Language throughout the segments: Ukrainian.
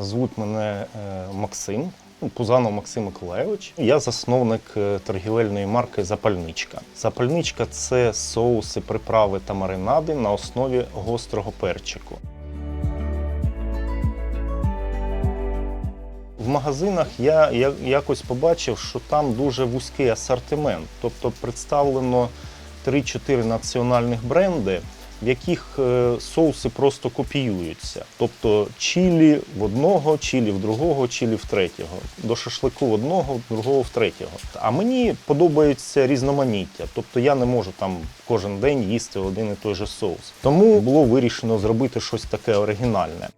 Звуть мене е, Максим, ну, Пузанов Максим Миколайович. Я засновник е, торгівельної марки Запальничка. Запальничка це соуси, приправи та маринади на основі гострого перчику. В магазинах я якось побачив, що там дуже вузький асортимент. Тобто представлено 3-4 національних бренди, в яких е, соуси просто копіюються. Тобто чилі в одного, чилі в другого, чилі в третього. До шашлику в одного, другого в третього. А мені подобається різноманіття. Тобто я не можу там кожен день їсти один і той же соус. Тому було вирішено зробити щось таке оригінальне.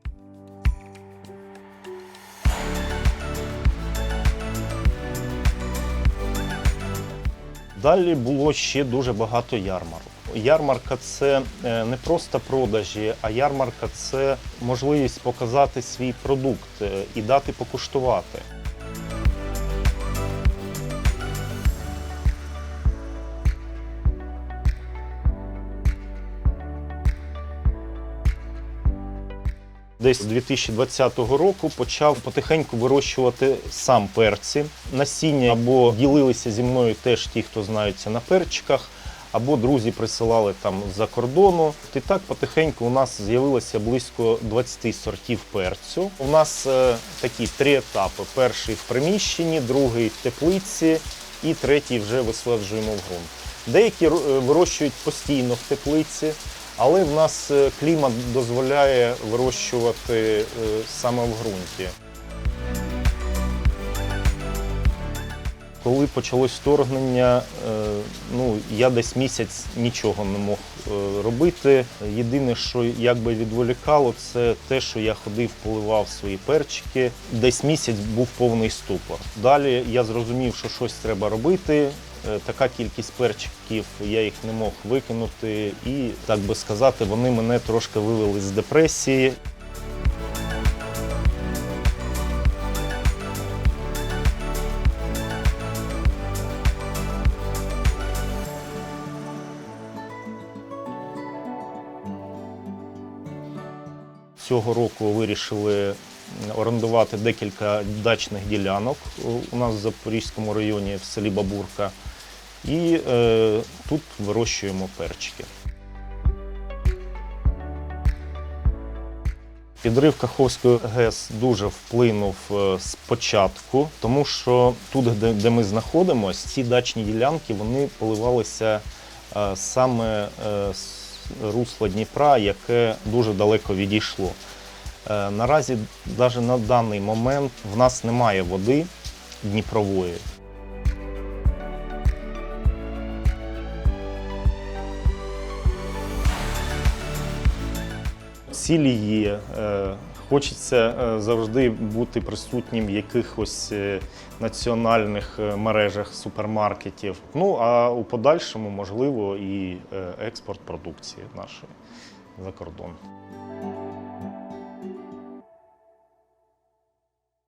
Далі було ще дуже багато ярмарок. Ярмарка це е, не просто продажі, а ярмарка це можливість показати свій продукт е, і дати покуштувати. Десь з 2020 року почав потихеньку вирощувати сам перці. Насіння або ділилися зі мною теж ті, хто знаються на перчиках, або друзі присилали там з-за кордону. І так потихеньку у нас з'явилося близько 20 сортів перцю. У нас е, такі три етапи: перший в приміщенні, другий в теплиці і третій вже висаджуємо в ґрунт. Деякі е, вирощують постійно в теплиці, але в нас е, клімат дозволяє вирощувати е, саме в ґрунті. Коли почалось вторгнення, е, ну я десь місяць нічого не мог е, робити. Єдине, що якби відволікало, це те, що я ходив, поливав свої перчики. Десь місяць був повний ступор. Далі я зрозумів, що щось треба робити. Е, Така кількість перчиків, я їх не мог викинути, і так би сказати, вони мене трошки вивели з депресії. Цього року вирішили орендувати декілька дачних ділянок у нас в Запорізькому районі в селі Бабурка. І е, тут вирощуємо перчики. Підрив Каховської ГЕС дуже вплинув е, спочатку, тому що тут, де, де ми знаходимося, ці дачні ділянки вони поливалися е, саме е, з русла Дніпра, яке дуже далеко відійшло. Е, Наразі, навіть на даний момент, в нас немає води дніпрової. Цілі є. Хочеться е, завжди бути присутнім в якихось е, національних е, мережах супермаркетів. Ну а у подальшому можливо і експорт продукції нашої за кордон.